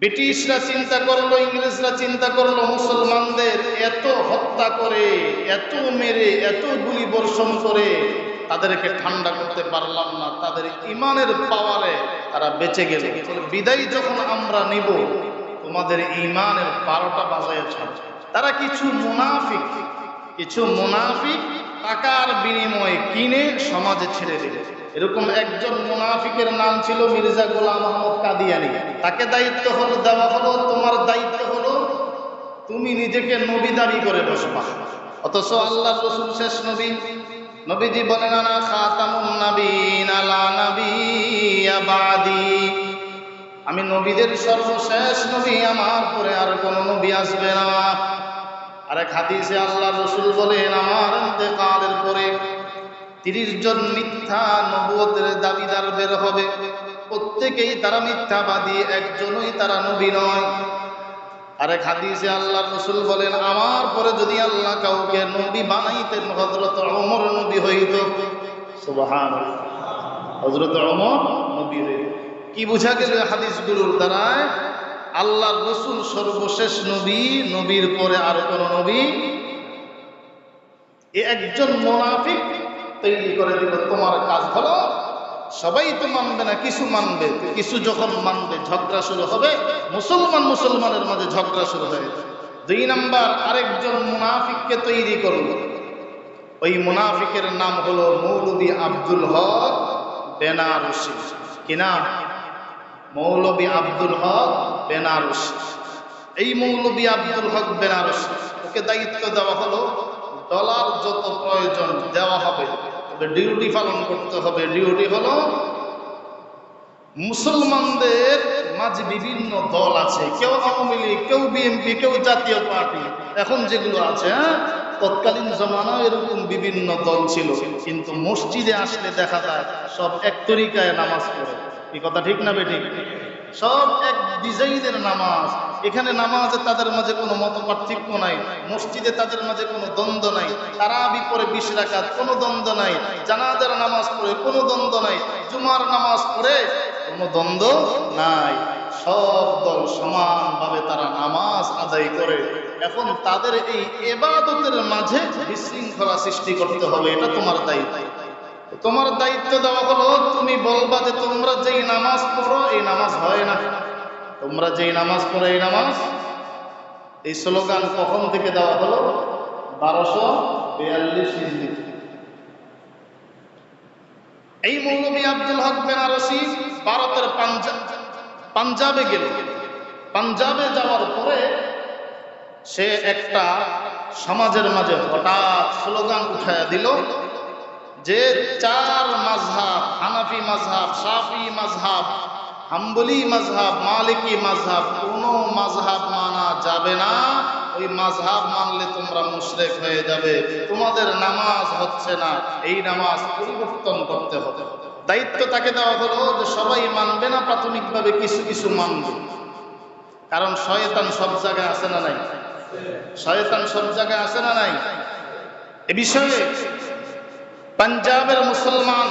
ব্রিটিশরা চিন্তা করল, ইংরেজরা চিন্তা করল, মুসলমানদের এত হত্যা করে, এত মেরে, এত গুলি বর্ষণ করে, তাদেরকে ঠান্ডা করতে পারলাম না, তাদের ইমানের পাওয়ারে তারা বেঁচে গেল। বিদায় যখন আমরা নিব, তোমাদের ইমানের বারোটা বাজায় ছাড় তারা কিছু মুনাফিক কিছু মুনাফিক টাকার বিনিময়ে কিনে সমাজে ছেড়ে দিল। এরকম একজন মুনাফিকের নাম ছিল মির্জা গোলাম আহমদ কাদিয়ানি। তাকে দায়িত্ব হলো দেওয়া হলো, তোমার দায়িত্ব হলো তুমি নিজেকে নবী দাবি করে বসবা। অথচ আল্লাহ রসুল শেষ নবী। নবীজি বলেন না খাতামুন নবীন আলা নবী আমি নবীদের সর্বশেষ নবী, আমার পরে আর কোনো নবী আসবে না। আরেক হাদিসে আল্লাহ রসুল বলেন, আমার ইন্তেকালের পরে তিরিশ জন মিথ্যা নবুয়তের দাবিদার বের হবে। প্রত্যেকেই তারা মিথ্যাবাদী, একজনই তারা নবী নয়। আরেক হাদিসে আল্লাহ রসুল বলেন, আমার পরে যদি আল্লাহ কাউকে নবী বানাইতেন হজরত অমর নবী হইত। সুবহান হজরত অমর নবী হইত। কি বোঝা গেল হাদিসগুলোর দ্বারায়? আল্লাহ রসুল সর্বশেষ নবী, নবীর পরে আর কোন নবী একজন মোনাফিক তৈরি করে দিল, তোমার কাজ হলো সবাই তো মানবে না, কিছু মানবে, কিছু যখন মানবে, ঝগড়া শুরু হবে, মুসলমান মুসলমানের মাঝে ঝগড়া শুরু হয়ে দুই নাম্বার, আরেকজন মুনাফিককে তৈরি করল। ওই মুনাফিকের নাম হলো মৌলবী আব্দুল হক বেনারসি। কি নাম? মৌলবী আব্দুল হক বেনারসি। এই মৌলবী আব্দুল হক বেনারসি, ওকে দায়িত্ব দেওয়া হলো, ডলার যত প্রয়োজন দেওয়া হবে, তবে ডিউটি পালন করতে হবে। ডিউটি হলো, মুসলমানদের মাঝে বিভিন্ন দল আছে, কেউ আওয়ামী লীগ, কেউ বিএনপি, কেউ জাতীয় পার্টি, এখন যেগুলো আছে হ্যাঁ তৎকালীন জমানাও এরকম বিভিন্ন দল ছিল, কিন্তু মসজিদে আসলে দেখা যায় সব এক তরিকায় নামাজ পড়ে। এই কথা ঠিক না বেঠিক? সব এক ডিজাইনের নামাজ। এখানে নামাজে তাদের মাঝে কোনো মত পার্থক্য নাই। মসজিদে তাদের মাঝে কোনো দ্বন্দ্ব নাই। তারাবি পরে বিশ রাকাত, কোনো দ্বন্দ্ব নাই। জানাজার নামাজ পড়ে কোনো দ্বন্দ্ব নাই। জুমার নামাজ পড়ে কোনো দ্বন্দ্ব নাই। সব দল সমানভাবে তারা নামাজ আদায় করে। এখন তাদের এই এবাদতের মাঝে বিশৃঙ্খলা সৃষ্টি করতে হবে, এটা তোমার দায়িত্ব। তোমার দায়িত্ব দেওয়া হলো, তুমি বলবা যে তোমরা যেই নামাজ পড়ো, এই নামাজ হয় না। তোমরা যেই নামাজ পড়ো, এই নামাজ। এই স্লোগান কখন থেকে দেওয়া হলো? বারোশো বিয়াল্লিশ হিজড়ি। এই মৌলবী আব্দুল হক বেনারসি ভারতের পাঞ্জাব পাঞ্জাবে গেল। পাঞ্জাবে যাওয়ার পরে সে একটা সমাজের মাঝে হঠাৎ স্লোগান উঠায় দিল যে চার মাঝহাব, হানাফি মাঝহাব সাফি মাঝহাব, হাম্বলি মাঝহাব, মালিকি মাঝহাব, কোনো মাঝহাব মানা যাবে না। ওই মাঝহাব মানলে তোমরা মুশরেক হয়ে যাবে। তোমাদের নামাজ হচ্ছে না। এই নামাজ পরিবর্তন করতে হবে। দায়িত্ব তাকে দেওয়া হলো যে সবাই মানবে না, প্রাথমিকভাবে কিছু কিছু মানবে। কারণ শয়তান সব জায়গায় আছে না নাই? শয়তান সব জায়গায় আছে না নাই? এ বিষয়ে পাঞ্জাবের মুসলমান,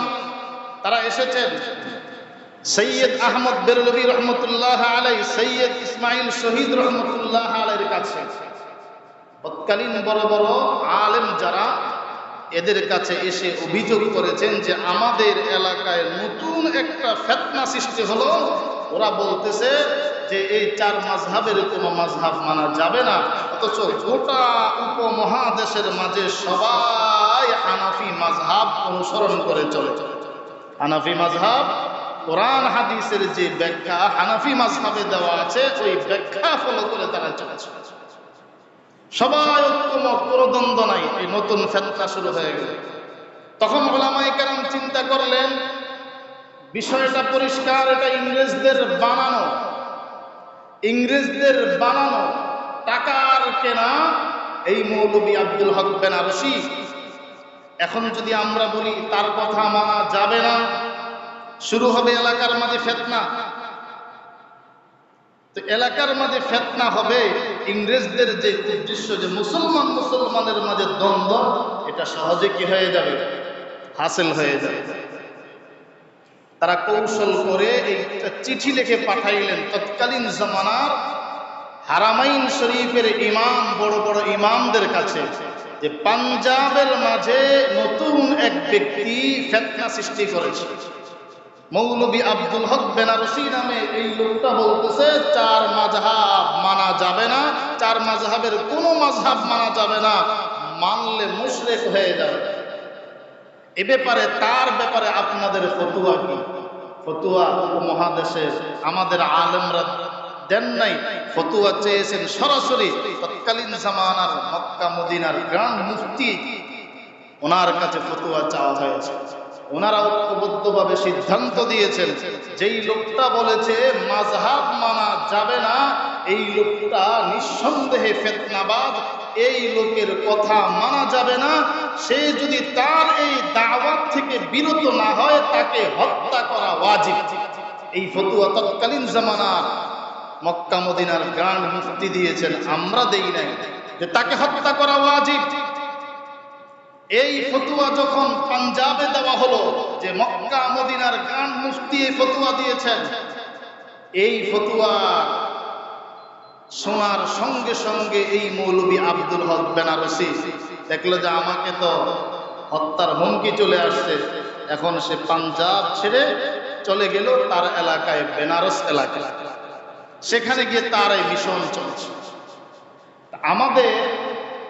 তারা এসেছেন। সৈয়দ আহমদ বেরলবী রহমতুল্লাহ আলাই, সৈয়দ ইসমাইল শহীদ রহমতুল্লাহ আলাইয়ের কাছে। তৎকালীন বড় বড় আলেম যারা, এদের কাছে এসে অভিযোগ করেছেন যে আমাদের এলাকায় নতুন একটা ফেতনা সৃষ্টি হলো। ওরা বলতেছে যে এই চার মাঝহাবের কোনো মাঝহাব মানা যাবে না, অথচ গোটা উপমহাদেশের মাঝে সবাই হানাফি মাঝহাব অনুসরণ করে চলে। হানাফি মাঝহাব কোরআন হাদিসের যে ব্যাখ্যা হানাফি মাঝহাবে দেওয়া আছে, ওই ব্যাখ্যা ফলো করে তারা সবাই নাই, এই নতুন ফেতনা শুরু হয়ে গেল। তখন ওলামাই কেরাম চিন্তা করলেন, বিষয়টা পরিষ্কার, এটা ইংরেজদের বানানো। ইংরেজদের বানানো টাকার কেনা এই মৌলবী আব্দুল হক বেনারসি এখন যদি আমরা বলি, তার কথা মানা যাবে না, শুরু হবে এলাকার মাঝে ফেতনা। তো এলাকার মাঝে ফেতনা হবে, ইংরেজদের যে উদ্দেশ্য যে মুসলমান মুসলমানের মাঝে দ্বন্দ্ব, এটা সহজে কি হয়ে যাবে? হাসিল হয়ে যাবে। তারা কৌশল করে এই চিঠি লিখে পাঠাইলেন, তৎকালীন জামানার হারামাইন শরীফের ইমাম, বড় বড় ইমামদের কাছে। যে পাঞ্জাবের মাঝে নতুন এক ব্যক্তি ফেতনা সৃষ্টি করেছে। মৌলবী আব্দুল হক বেনারসি নামে এই লোকটা বলতেছে, চার মাঝহাব মানা যাবে না, চার মাঝহাবের কোনো মাঝহাব মানা যাবে না, মানলে মুশরেক হয়ে যাবে। এ ব্যাপারে, তার ব্যাপারে আপনাদের ফতুয়া কি? ফতুয়া উপমহাদেশের আমাদের আলেমরা দেন নাই। ফতুয়া চেয়েছেন সরাসরি তৎকালীন জামানার মক্কা মদিনার গ্রান্ড মুফতি। ওনার কাছে ফতুয়া চাওয়া হয়েছে। ওনারা ঐক্যবদ্ধভাবে সিদ্ধান্ত দিয়েছেন, যেই লোকটা বলেছে, মাযহাব মানা যাবে না, এই লোকটা নিঃসন্দেহে ফেতনাবাদ এই লোকের কথা মানা যাবে না, সে যদি তার এই দাওয়াত থেকে বিরত না হয়, তাকে হত্যা করা ওয়াজিব। এই ফতুয়া তৎকালীন জামানার মক্কা মদিনার গ্রান্ড মুফতি দিয়েছেন, আমরা দেই নাই যে তাকে হত্যা করা ওয়াজিব। এই ফতুয়া যখন পাঞ্জাবে দেওয়া হলো যে মক্কা মদিনার গ্রান্ড মুফতি এই ফতুয়া দিয়েছেন, এই ফতুয়া শোনার সঙ্গে সঙ্গে এই মৌলবী আব্দুল হক বেনারসি দেখল যে আমাকে তো হত্যার হুমকি চলে আসছে। এখন সে পাঞ্জাব ছেড়ে চলে গেল তার এলাকায় বেনারস এলাকায়। সেখানে গিয়ে তার এই মিশন চলছে। আমাদের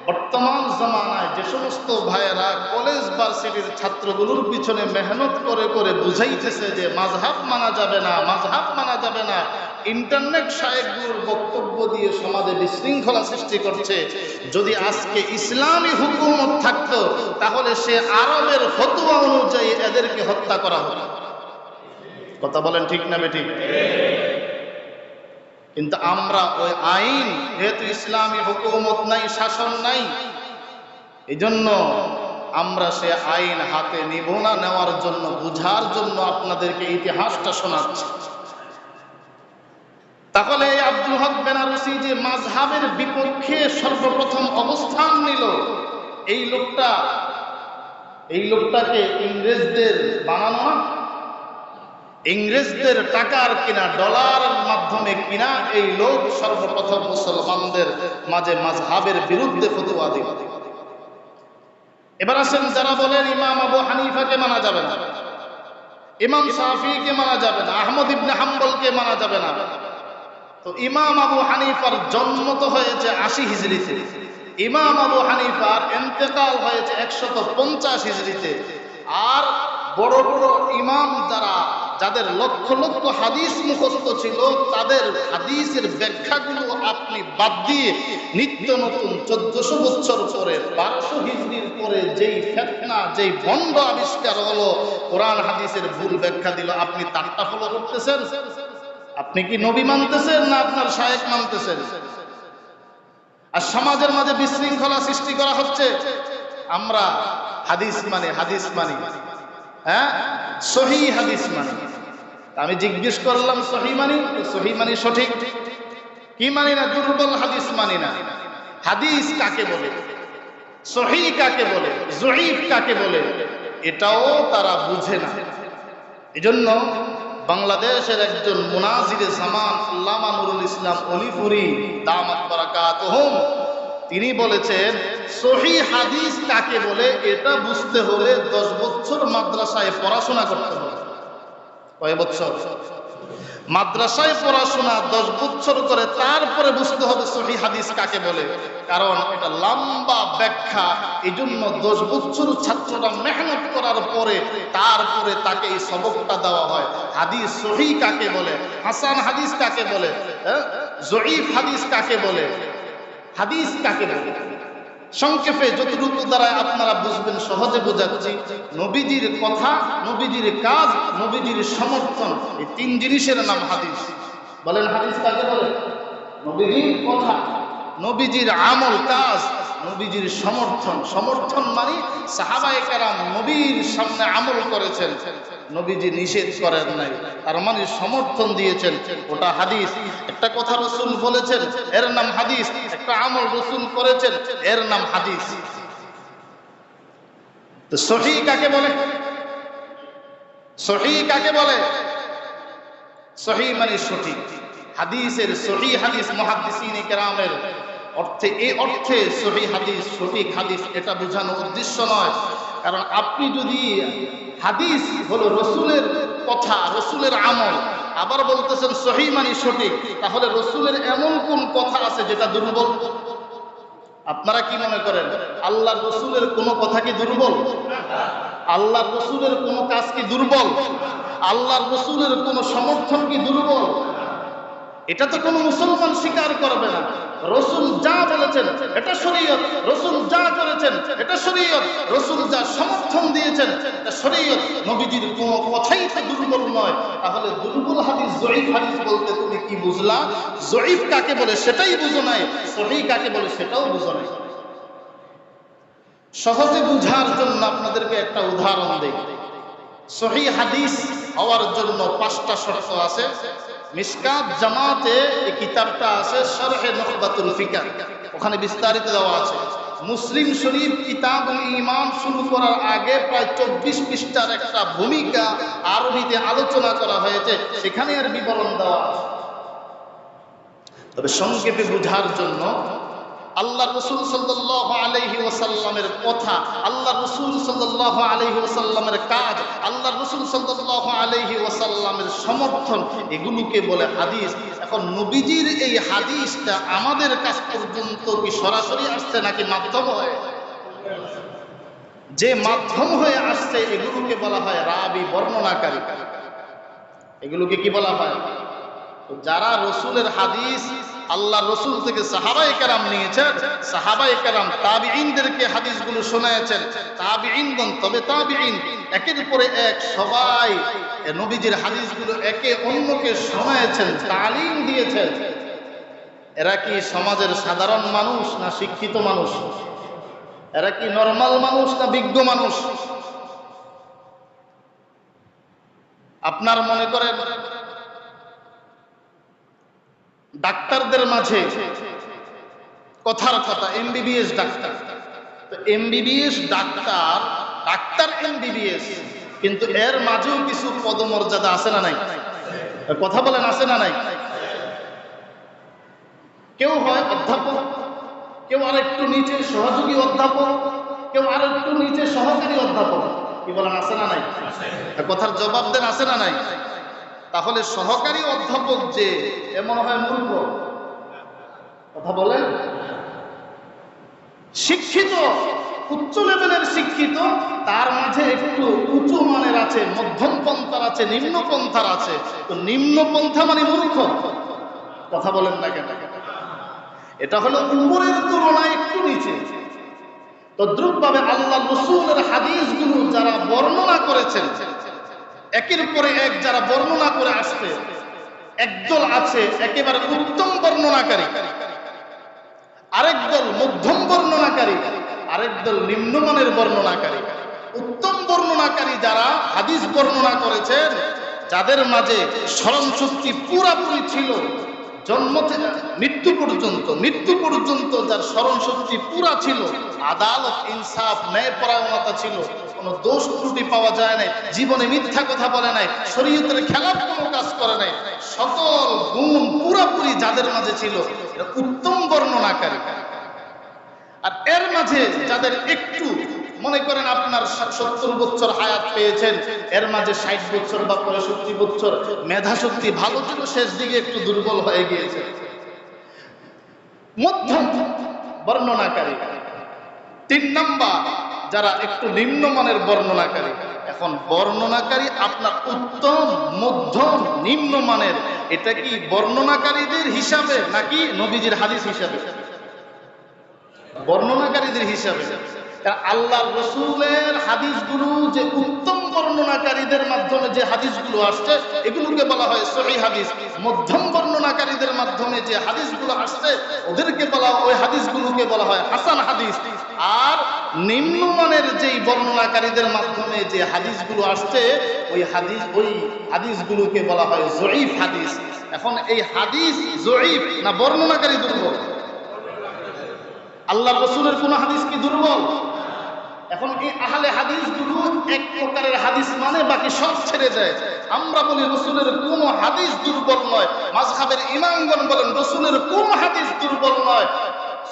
বর্তমান জামানায় যে সমস্ত ভাইয়েরা কলেজ ভার্সিটির ছাত্রগুলোর পিছনে মেহনত করে করে বুঝাইতেছে যে মাঝহাব মানা যাবে না মাঝহাব মানা যাবে না, ইন্টারনেট সাহেবগুলোর বক্তব্য দিয়ে সমাজে বিশৃঙ্খলা সৃষ্টি করছে। যদি আজকে ইসলামী হুকুমত থাকত, তাহলে সে আরবের ফতুয়া অনুযায়ী এদেরকে হত্যা করা হতো। কথা বলেন ঠিক না বেঠিক? কিন্তু আমরা ওই আইন যেহেতু ইসলামী হুকুমত নাই, শাসন নাই এই জন্য আমরা সে আইন হাতে নিব না, নেওয়ার জন্য, বুঝার জন্য আপনাদেরকে ইতিহাসটা শোনাচ্ছি। তাহলে এই আব্দুল হক বেনারসি যে মাঝহাবের বিপক্ষে সর্বপ্রথম অবস্থান নিল, এই লোকটা, এই লোকটাকে ইংরেজদের বানানো ইংরেজদের টাকার কিনা ডলার মাধ্যমে কিনা, এই লোক সর্বপ্রথম মুসলমানদের মাঝে মাঝহাবের বিরুদ্ধে ফতুয়া দিল। এবার আসেন যারা বলেন ইমাম আবু হানিফাকে মানা যাবে না, ইমাম সাফিকে মানা যাবে না, আহমদ ইবনে হাম্বলকে মানা যাবে না। তো ইমাম আবু হানিফার জন্ম তো হয়েছে আশি হিজড়িতে, ইমাম আবু হানিফার এন্তেকাল হয়েছে একশত পঞ্চাশ হিজড়িতে, আর বড় বড় ইমাম যারা যাদের লক্ষ লক্ষ হাদিস মুখস্থ ছিল, তাদের হাদিসের ব্যাখ্যাগুলো আপনি বাদ দিয়ে নিত্য নতুন চোদ্দশো বছর পরে, বারোশো হিজড়ির পরে যেই ফেতনা, যেই বন্ধ আবিষ্কার হলো, কোরআন হাদিসের ভুল ব্যাখ্যা দিল, আপনি তারটা ফলো করতেছেন? আপনি কি নবী মানতেছেন না আপনার শায়েক মানতেছেন? আর সমাজের মাঝে বিশৃঙ্খলা সৃষ্টি করা হচ্ছে। আমরা হাদিস মানে হাদিস মানি। হ্যাঁ? সহি হাদিস মানি। আমি জিজ্ঞেস করলাম, সহি মানি? সহি মানি সঠিক। কি মানি না? দুর্বল হাদিস মানি না। হাদিস কাকে বলে? সহি কাকে বলে? জহিফ কাকে বলে? এটাও তারা বুঝে না। এজন্য বাংলাদেশের একজন মুনাজির জামান, আল্লামা নুরুল ইসলাম অলিপুরি, দামাত বারাকাত তিনি বলেছেন, সহি হাদিস কাকে বলে? এটা বুঝতে হলে দশ বছর মাদ্রাসায় পড়াশোনা করতে হবে। কয় বছর? মাদ্রাসায় পড়াশোনা দশ বছর করে, তারপরে বুঝতে হবে সহি হাদিস কাকে বলে। কারণ এটা লম্বা ব্যাখ্যা। এই জন্য দশ বছর ছাত্ররা মেহনত করার পরে, তারপরে তাকে এই সবকটা দেওয়া হয়। হাদিস সহি কাকে বলে? হাসান হাদিস কাকে বলে? হ্যাঁ? জয়ীফ হাদিস কাকে বলে? হাদিস কাকে বলে? সংক্ষেপে যতটুকু দ্বারা আপনারা বুঝবেন, সহজে বোঝাচ্ছি, নবীজির কথা, নবীজির কাজ, নবীজির সমর্থন, এই তিন জিনিসের নাম হাদিস। বলেন হাদিস কাকে বলে? নবীজির কথা, নবীজির আমল কাজ, নবীজির সমর্থন। সমর্থন মানে সাহাবায়ে কেরাম নবীর সামনে আমল করেছেন। নবীজি নিষেধ করেন নাই। তার মানে সমর্থন দিয়েছেন। ওটা হাদিস। একটা কথা রসুল বলেছেন, এর নাম হাদিস। একটা আমল রসুল করেছেন, এর নাম হাদিস। তো সহি কাকে বলে? সহি কাকে বলে? সহি মানে সঠিক। হাদিসের সহি হাদিস মহাদিসিন কেরামের অর্থে, এই অর্থে সহি হাদিস, সঠিক হাদিস, এটা বোঝানোর উদ্দেশ্য নয়। কারণ আপনি যদি হাদিস হলো রসুলের কথা, রসুলের আমল, আবার বলতেছেন সহি মানে সঠিক, তাহলে রসুলের এমন কোন কথা আছে যেটা দুর্বল? আপনারা কি মনে করেন আল্লাহ রসুলের কোনো কথা কি দুর্বল? আল্লাহ রসুলের কোনো কাজ কি দুর্বল? আল্লাহ রসুলের কোনো সমর্থন কি দুর্বল? এটা তো কোনো মুসলমান স্বীকার করবে না। রসুল যা বলেছেন, এটা শরীয়ত। রসুল যা করেছেন, এটা শরীয়ত। রসুল যা সমর্থন দিয়েছেন, এটা শরীয়ত। নবীজির কোনো কথাই তো দুর্বল নয়। তাহলে দুর্বল হাদিস, জয়ীফ হাদিস বলতে তুমি কি বুঝলা? জয়ীফ কাকে বলে সেটাই বুঝো নাই, সহি কাকে বলে সেটাও বুঝো নাই। সহজে বুঝার জন্য আপনাদেরকে একটা উদাহরণ দেই। সহি হাদিস হওয়ার জন্য পাঁচটা শর্ত আছে। মিসকাত জামাতে এই কিতাবটা আছে শরহে নকবাতুল ফিকার। ওখানে বিস্তারিত দেওয়া আছে। মুসলিম শরীফ কিতাব ইমান শুরু করার আগে প্রায় চব্বিশ পৃষ্ঠার একটা ভূমিকা আরবিতে আলোচনা করা হয়েছে। সেখানে আর বিবরণ দেওয়া আছে। তবে সংক্ষেপে বোঝার জন্য আল্লাহ রসুল সাল্লাহ আলহি ওসাল্লামের কথা, আল্লাহ রসুল সাল্লাহ আলহি ওসাল্লামের কাজ, আল্লাহ রসুল সাল্লাহ আলহি ওসাল্লামের সমর্থন, এগুলোকে বলে হাদিস। এখন নবীজির এই হাদিসটা আমাদের কাছ পর্যন্ত কি সরাসরি আসছে নাকি মাধ্যম হয়ে? যে মাধ্যম হয়ে আসছে, এগুলোকে বলা হয় রাবি বর্ণনাকারী। এগুলোকে কি বলা হয়? যারা রসুলের হাদিস আল্লাহ রসুল থেকে সাহাবাই কেরাম নিয়েছেন সাহাবাই কেরাম তাবিইনদেরকে হাদিসগুলো শোনায়ছেন। তাবিইনগণ তবে তাবিইন একের পরে এক সবাই নবীজির হাদিসগুলো একে অন্যকে শোনায়ছেন, তালিম দিয়েছেন। এরা কি সমাজের সাধারণ মানুষ না শিক্ষিত মানুষ? এরা কি নর্মাল মানুষ না বিজ্ঞ মানুষ? আপনার মনে করেন ডাক্তারদের মাঝে কথার কথা এমবিবিএস ডাক্তার। তো এমবিবিএস ডাক্তার ডাক্তার এমবিবিএস কিন্তু এর মাঝেও কিছু পদমর্যাদা আছে না নাই? কথা বলেন, আছে না নাই? কেউ হয় অধ্যাপক, কেউ আরেকটু নিচে সহযোগী অধ্যাপক, কেউ আরেকটু নিচে সহকারী অধ্যাপক। কি বলেন, আছে না নাই? কথার জবাব দেন, আছে না নাই? তাহলে সহকারী অধ্যাপক যে এমন হয় মূর্খ। কথা বলেন। শিক্ষিত, উচ্চ লেভেলের শিক্ষিত, তার মাঝে একটু উঁচু মানের আছে মধ্যম পন্থার আছে নিম্ন পন্থার আছে। তো নিম্ন পন্থা মানে মূর্খ। কথা বলেন না কেন? এটা হলো উপরের তুলনায় একটু নিচে। তদ্রুপভাবে আল্লাহ রসুলের হাদিসগুলো যারা বর্ণনা করেছেন একের পরে এক যারা বর্ণনা করে আসছে একদল আছে একেবারে উত্তম বর্ণনাকারী, আরেক দল মধ্যম বর্ণনাকারী, আরেক দল নিম্নমানের বর্ণনাকারী। উত্তম বর্ণনাকারী যারা হাদিস বর্ণনা করেছেন, যাদের মাঝে স্মরণ শক্তি পুরাপুরি ছিল জন্ম থেকে মৃত্যু পর্যন্ত মৃত্যু পর্যন্ত যার স্মরণ শক্তি পুরা ছিল, আদালত ইনসাফ ন্যায় পরায়ণতা ছিল, কোনো দোষ ত্রুটি পাওয়া যায় নাই, জীবনে মিথ্যা কথা বলে নাই, শরীয়তের খেলাফ কোনো কাজ করে নাই, সকল গুণ পুরাপুরি যাদের মাঝে ছিল উত্তম বর্ণনাকারী। আর এর মাঝে যাদের একটু মনে করেন আপনার সত্তর বছর হায়াত পেয়েছেন, এর মাঝে ষাট বছর বা পঁয়ষট্টি বছর, মেধা শক্তি ভালো ছিল, শেষ দিকে একটু দুর্বল হয়ে গিয়েছে। বর্ণনাকারী। তিন নাম্বার, যারা একটু নিম্নমানের বর্ণনাকারী। এখন বর্ণনাকারী আপনার উত্তম, মধ্যম নিম্নমানের এটা কি বর্ণনাকারীদের হিসাবে নাকি নবীজির হাদিস হিসাবে? বর্ণনাকারীদের হিসাবে। আল্লাহ রসুলের হাদিসগুলো যে উত্তম বর্ণনাকারীদের মাধ্যমে যে হাদিসগুলো আসছে, এগুলোকে বলা হয় সহি হাদিস। মধ্যম বর্ণনাকারীদের মাধ্যমে যে হাদিসগুলো আসছে, ওদেরকে বলা, ওই হাদিসগুলোকে বলা হয় হাসান হাদিস। আর নিম্নমানের যেই বর্ণনাকারীদের মাধ্যমে যে হাদিসগুলো আসছে, ওই হাদিস, ওই হাদিসগুলোকে বলা হয় জয়ীফ হাদিস। এখন এই হাদিস জয়ীফ না বর্ণনাকারী দুর্বল? আল্লাহ রসুলের কোন হাদিস কি দুর্বল? এখন এই আহলে হাদিসগুলো এক প্রকারের হাদিস মানে বাকি সব ছেড়ে যায় আমরা বলি রসুলের কোন হাদিস দুর্বল নয়। মাঝহাবের ইমামগণ বলেন, রসুলের কোন হাদিস দুর্বল নয়।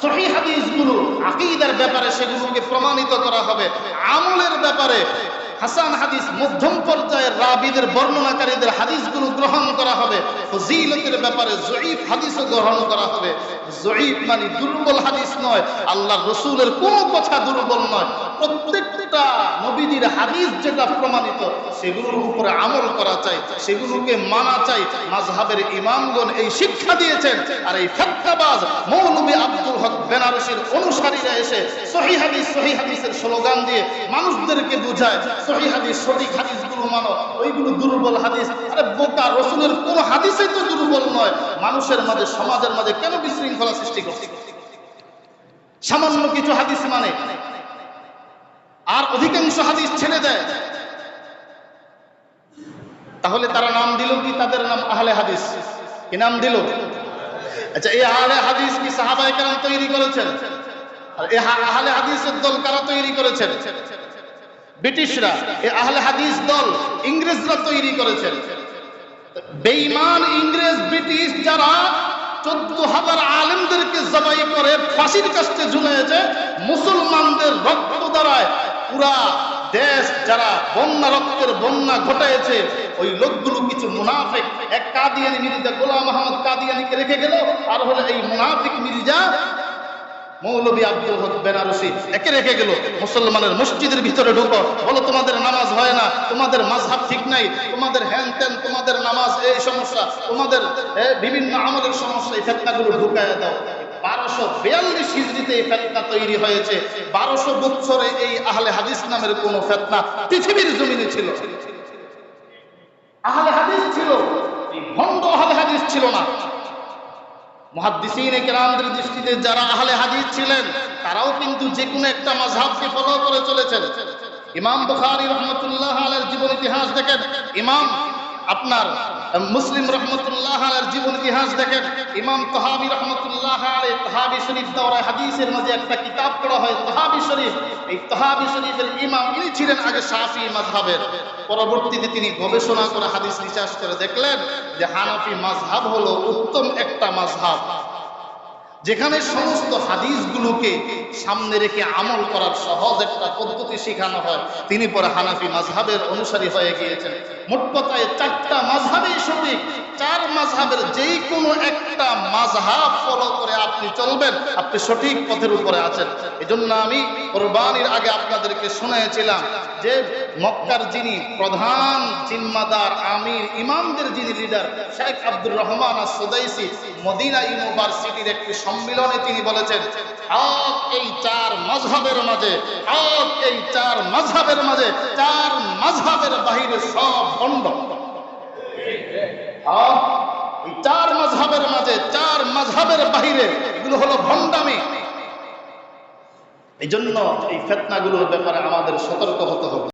সহি হাদিসগুলো আকিদার ব্যাপারে সেগুলোকে প্রমাণিত করা হবে। আমলের ব্যাপারে হাসান হাদিস মধ্যম পর্যায়ের রাবিদের, বর্ণনাকারীদের হাদিসগুলো গ্রহণ করা হবে। ফজিলতের ব্যাপারে জয়ীফ হাদিসও গ্রহণ করা হবে। জয়ীফ মানে দুর্বল হাদিস নয়। আল্লাহ রসুলের কোনো কথা দুর্বল নয়। প্রত্যেকটা নবীজির হাদিস যেটা প্রমাণিত, সেগুলোর উপরে আমল করা চাই, সেগুলোকে মানা চাই। মাযহাবের ইমামগণ এই শিক্ষা দিয়েছেন। আর এই ফেতনাবাজ মৌলভী আব্দুল হক বেনারসির অনুসারীরা এসে সহি হাদিস, সহি হাদিসের স্লোগান দিয়ে মানুষদেরকে বোঝায়, সহি হাদিস, সঠিক হাদিসগুলো মানো, ওইগুলো দুর্বল হাদিস। আরে বোকা রসুলের কোন হাদিসই তো দুর্বল নয়। মানুষের মাঝে, সমাজের মাঝে কেন বিশৃঙ্খলা সৃষ্টি করছে? সামান্য কিছু হাদিস মানে আর অধিকাংশ হাদিস ছেড়ে দেয়। তাহলে তারা নাম দিল কি? তাদের নাম আহলে হাদিস। কি নাম দিল? আচ্ছা এই আহলে হাদিস কি সাহাবায়ে কেরাম তৈরি করেছেন? আর এই আহলে হাদিসের দল কারা তৈরি করেছেন? ব্রিটিশরা। এই আহলে হাদিস দল ইংরেজরা তৈরি করেছেন। বেঈমান ইংরেজ, ব্রিটিশ যারা চোদ্দ হাজার আলেমদেরকে জবাই করে ফাঁসির কাছে ঝুলিয়েছে মুসলমানদের রক্ত দ্বারায় পুরা দেশ যারা বন্যা রক্তের বন্যা ঘটাইছে, ওই লোকগুলো কিছু মুনাফিক। এক কাদিয়ানি মির্জা গোলাম আহমদ কাদিয়ানিকে রেখে গেল, আর হলো এই মুনাফিক মির্জা মৌলবী আব্দুল হক বেনারসি। একে রেখে গেল, মুসলমানের মসজিদের ভিতরে ঢুকো। বলো, তোমাদের নামাজ হয় না? তোমাদের মাঝহাব ঠিক নাই? তোমাদের হ্যান ত্যান, তোমাদের নামাজ এই সমস্যা? তোমাদের বিভিন্ন আমলের সমস্যা, এই ফেতনাগুলো ঢুকায় দাও। বারোশো বিয়াল্লিশ হিজড়িতে এই ফেতনা তৈরি হয়েছে। বারোশো বছরে এই আহলে হাদিস নামের কোন ফেতনা পৃথিবীর জমিনে ছিল। আহলে হাদিস ছিল, ভণ্ড আহলে হাদিস ছিল না। মহাদ্দিসিনে কেরামদের দৃষ্টিতে যারা আহলে হাদিস ছিলেন, তারাও কিন্তু যে কোনো একটা মাযহাবকে ফলো করে চলেছেন। ইমাম বুখারী রহমতুল্লাহ আলাইহির জীবন ইতিহাস দেখেন, ইমাম আপনার মুসলিম রহমতুল্লাহ আলের জীবন ইতিহাস দেখেন, ইমাম তহাবি রহমতুল্লাহ আলে তহাবি শরীফ দৌরায় হাদিসের মাঝে একটা কিতাব পড়া হয়, তহাবি শরীফ। এই তহাবি শরীফের ইমাম ইনি ছিলেন আগে সাফি মাঝহাবের পরবর্তীতে তিনি গবেষণা করে হাদিস রিসার্চ করে দেখলেন যে হানাফি মাঝহাব হলো উত্তম একটা মাযহাব। যেখানে সমস্ত হাদিসগুলোকে সামনে রেখে আমল করার সহজ একটা পদ্ধতি শেখানো হয়, তিনি পরে হানাফি মাযহাবের অনুসারী হয়ে গিয়েছেন। মোট কথায় চারটা মাযহাবই সঠিক চার মাযহাবের যেই কোনো একটা মাযহাব ফলো করে আপনি চলবেন, আপনি সঠিক পথের উপরে আছেন। এজন্য আমি কোরবানির আগে আপনাদেরকে শুনেছিলাম যে মক্কার যিনি প্রধান জিম্মাদার আমির, ইমামদের যিনি লিডার শেখ আব্দুর রহমান আর সুদাইসি মদিনা ইউনিভার্সিটির একটি সম্মেলনে তিনি বলেছেন, হক এই চার মাঝহাবের মাঝে, হক এই চার মাঝহাবের মাঝে, চার মাঝহাবের বাহিরে সব এই চার মাঝহাবের মাঝে, চার মাঝহাবের বাহিরে এগুলো হলো ভণ্ডামি। এই জন্য এই ফেতনাগুলোর ব্যাপারে আমাদের সতর্ক হতে হবে।